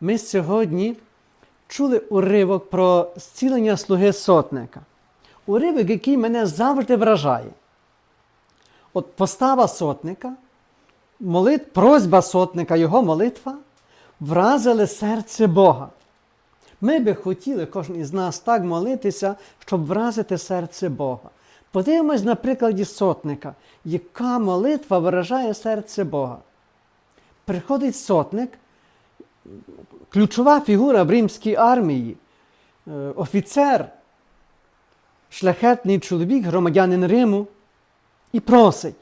Ми сьогодні чули уривок про зцілення слуги сотника. Уривок, який мене завжди вражає. От постава сотника, молит, просьба сотника, його молитва вразили серце Бога. Ми би хотіли, кожен із нас, так молитися, щоб вразити серце Бога. Подивимось на прикладі сотника, яка молитва виражає серце Бога. Приходить сотник, ключова фігура в римській армії, е, офіцер, шляхетний чоловік, громадянин Риму, і просить.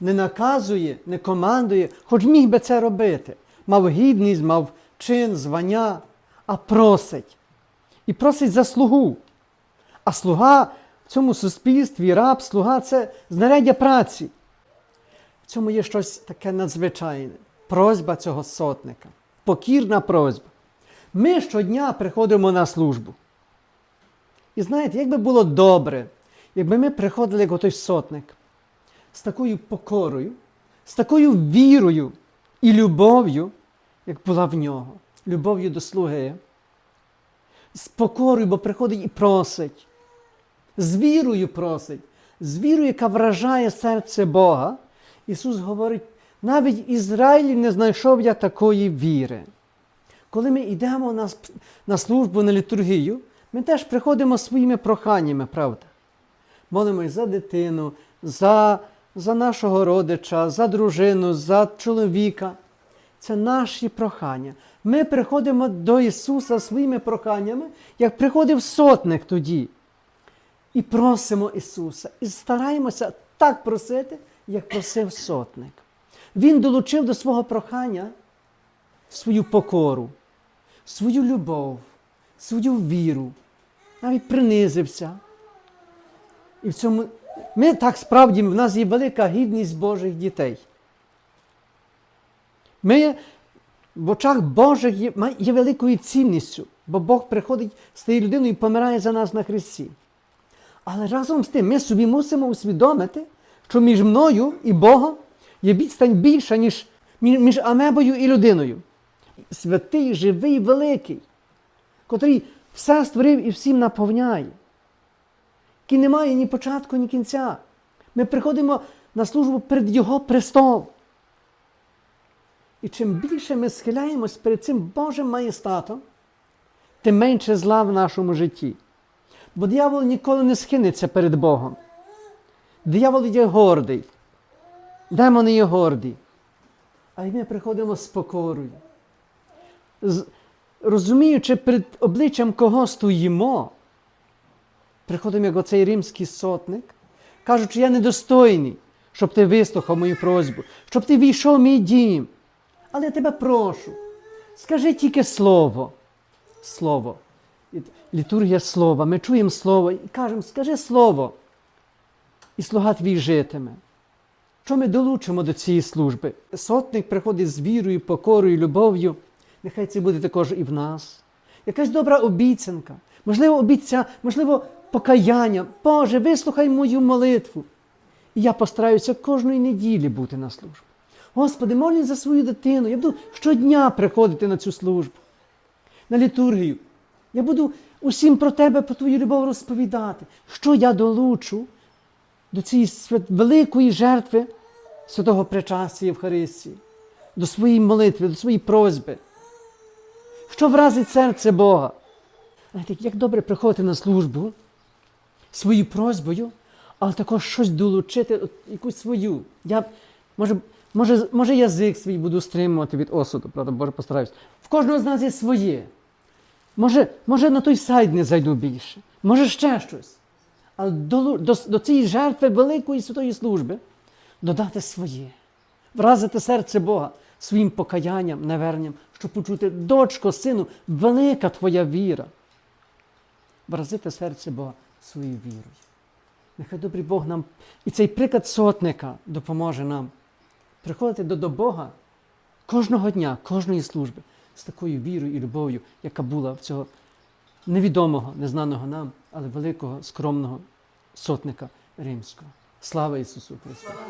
Не наказує, не командує, хоч міг би це робити. Мав гідність, мав чин, звання, а просить. І просить за слугу. А слуга в цьому суспільстві, раб, слуга це знаряддя праці. В цьому є щось таке надзвичайне. Просьба цього сотника. Покірна просьба. Ми щодня приходимо на службу. І знаєте, як би було добре, якби ми приходили як отой сотник з такою покорою, з такою вірою і любов'ю, як була в нього, любов'ю до слуги, з покорою, бо приходить і просить, з вірою просить, з вірою, яка вражає серце Бога. Ісус говорить, навіть Ізраїль не знайшов я такої віри. Коли ми йдемо на, на службу, на літургію, ми теж приходимо своїми проханнями, правда? Молимось за дитину, за, за нашого родича, за дружину, за чоловіка. Це наші прохання. Ми приходимо до Ісуса своїми проханнями, як приходив сотник тоді. І просимо Ісуса. І стараємося так просити, як просив сотник. Він долучив до свого прохання свою покору, свою любов, свою віру, навіть принизився. І в цьому ми так справді, в нас є велика гідність Божих дітей. Ми в очах Божих є, є великою цінністю, бо Бог приходить стає людиною і помирає за нас на Христі. Але разом з тим ми собі мусимо усвідомити, що між мною і Богом є відстань більша, ніж між амебою і людиною. Святий, живий, великий, котрий все створив і всім наповняє, який не має ні початку, ні кінця. Ми приходимо на службу перед Його престол. І чим більше ми схиляємось перед цим Божим маєстатом, тим менше зла в нашому житті. Бо диявол ніколи не схинеться перед Богом. Диявол є гордий. Демони є горді. А й ми приходимо з покорою. З, розуміючи, перед обличчям кого стоїмо, приходимо як оцей римський сотник, кажучи, я недостойний, щоб ти вислухав мою просьбу, щоб ти війшов в мій дім. Але я тебе прошу, скажи тільки слово. Слово. Літургія слова. Ми чуємо слово і кажемо, скажи слово. І слуга твій житиме. Що ми долучимо до цієї служби? Сотник приходить з вірою, покорою, любов'ю. Нехай це буде також і в нас. Якась добра обіцянка, можливо, обіця, можливо, покаяння. Боже, вислухай мою молитву. І я постараюся кожної неділі бути на службі. Господи, молюсь за свою дитину. Я буду щодня приходити на цю службу, на літургію. Я буду усім про тебе, про твою любов розповідати, що я долучу до цієї великої жертви святого причастя Євхаристії, до своєї молитви, до своєї просьби. Що вразить серце Бога? Знаєте, як добре приходити на службу своєю просьбою, але також щось долучити, от якусь свою. Я, може, може, може, язик свій буду стримувати від осуду, правда, Боже, постараюсь. В кожного з нас є своє. Може, може на той сайт не зайду більше, може ще щось. Але до, до, до цієї жертви великої святої служби додати своє, вразити серце Бога своїм покаянням, наверненням, щоб почути, дочко, сину, велика твоя віра. Вразити серце Бога своєю вірою. Нехай добрий Бог нам і цей приклад сотника допоможе нам приходити до, до Бога кожного дня, кожної служби з такою вірою і любов'ю, яка була в цього невідомого, незнаного нам, але великого, скромного сотника римського. Слава Ісусу Христу!